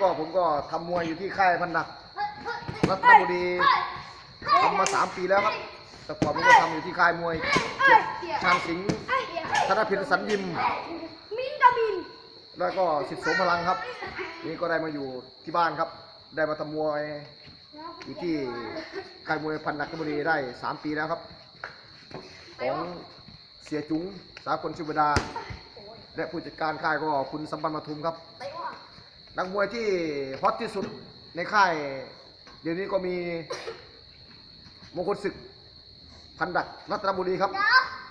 ก็ ผมก็ทำมวยอยู่ที่ค่ายพันดักรัตนบุรีทำมาสามปีแล้วครับ แต่ก่อนผมก็ทำอยู่ที่ค่ายมวยชางสิงห์ธนพินสันยิมมินดามิน แล้วก็สิทธิ์สมพลังครับ นี่ก็ได้มาอยู่ที่บ้านครับ ได้มาทำมวยอยู่ที่ค่ายมวยพันดักรัตนบุรีได้สามปีแล้วครับ ของเสียจุ๋งสาคนชุบดา และผู้จัดการค่ายก็คุณสัมปันธ์มาทุมครับ นักมวยที่ฮอตที่สุดในค่าย เดี๋ยวนี้ก็มีมงคลศึก พันดักรัตนบุรีครับ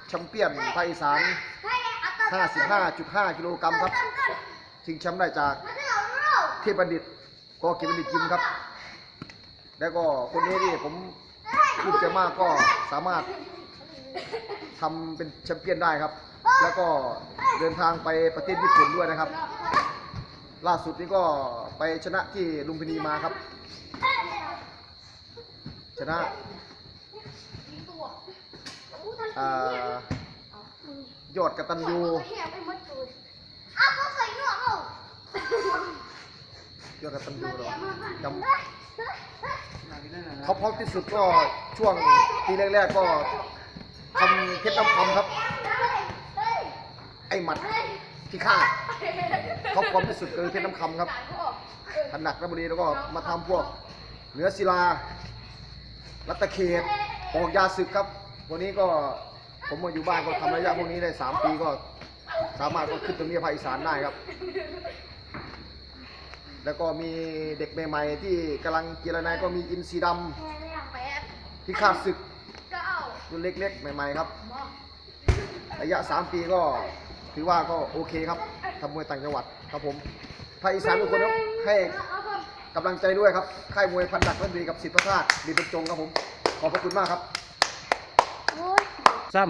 แชมเปี้ยนภาคอีสาน 55.5 กิโลกรัมครับชิงแชมป์ได้จากเทพบัณฑิตก็กิบัณฑิตยิมครับ แล้วก็คนนี้ที่ผมพูดจะมากก็สามารถทำเป็นแชมเปี้ยนได้ครับ แล้วก็เดินทางไปประเทศญี่ปุ่นด้วยนะครับ ล่าสุดนี้ก็ไปชนะที่ลุมพินีมาครับ ชนะยอดกระตันยูยอดกระตันยูหรอจำเขาพร้อมที่สุดก็ช่วงปีแรกๆก็ทำเพชรน้ำคำครับ ไอหมัด ที่ข้าเขาความที่สุดก็คือเทน้ำคำครับถนักระบุรีแล้วก็มาทำพวกเหนือศิลา รัตเขตออกยาศึกครับวันนี้ก็ผมมาอยู่บ้านก็ทำระยะพวกนี้ได้ 3 ปีก็สามารถก็ขึ้นตรงนี้ภาคอีสานได้ครับ แล้วก็มีเด็กใหม่ๆที่กำลังกีฬานายก็มีอินซีดำที่ขาดศึกรุ่นเล็กๆ ใหม่ๆครับ ระยะ 3 ปีก็ ถือว่าก็โอเคครับทำมวยต่างจังหวัดครับผมภาคอีสานทุกคนครับให้กำลังใจด้วยครับค่ายมวยพันดักรัตนบุรีกับสิทธิพระธาตุดีเป็นจงครับผมขอบพระคุณมากครับ ซ้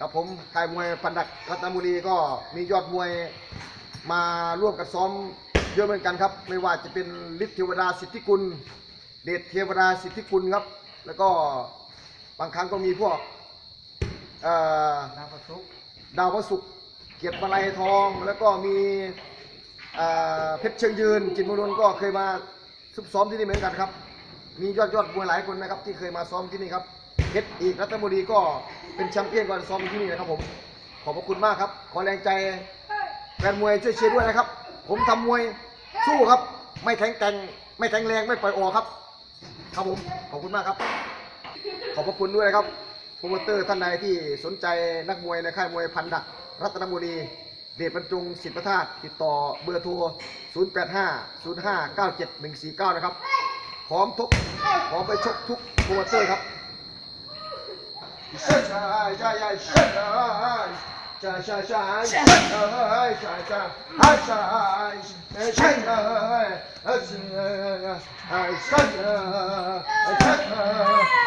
ครับผมค่ายมวยพันดักพัตนบุรีก็มียอดมวยมาร่วมกันซ้อมเยอะเหมือนกันครับ ไม่ว่าจะเป็นฤทธิ์เทวดาสิทธิคุณเดชเทวดาสิทธิคุณครับ แล้วก็บางครั้งก็มีพวกดาวพระศุกร์ดาวพระศุกร์ เก็บมาลัยทอง แล้วก็มีเพชรเชิงยืน จินมุนนก็เคยมาซุบซ้อมที่นี่เหมือนกันครับ มียอดยอดมวยหลายคนนะครับ ที่เคยมาซ้อมที่นี่ครับเพชรอีกรัตนบุรีก็เป็นแชมป์เปี้ยนก่อนซ้อมที่นี่นะครับผมขอบพระคุณมากครับ ขอแรงใจแฟนมวยช่วยเชียร์ด้วยนะครับ ผมทำมวยสู้ครับ ไม่แทงแกงไม่แทงแรงไม่ปล่อยออกครับ ครับผมขอบคุณมากครับ ขอบพระคุณด้วยนะครับโปรโมเตอร์ท่านใดที่สนใจนักมวยในค่ายมวยพันดัก รัตนบุรีเดชบรรจงสิทธประธาตติดต่อเบอร์โทร 0850597149 นะครับ พร้อมทุกพร้อมไปชกทุกโปวเตอร์ครับใช่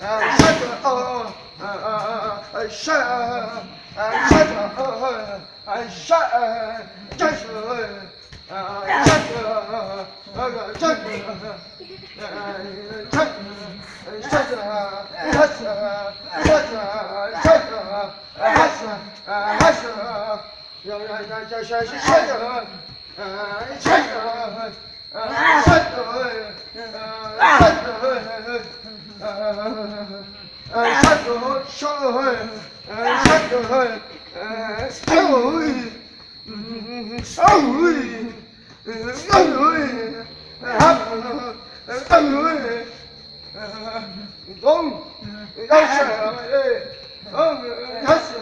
啊，山子，哦哦，呃呃呃呃，山，啊山子，哦哦，啊山，战士，啊战士，那个战士，呃战，战士，战士，战士，战士，战士，战士，要要要要学习战士，呃战士，呃战士，呃战士。呃呃呃呃呃，上个号，上个号，呃，上个号，呃，上个号，嗯嗯嗯，上个号，嗯，上个号，呃，上个号，呃，中，要死了，哎，中，要死了。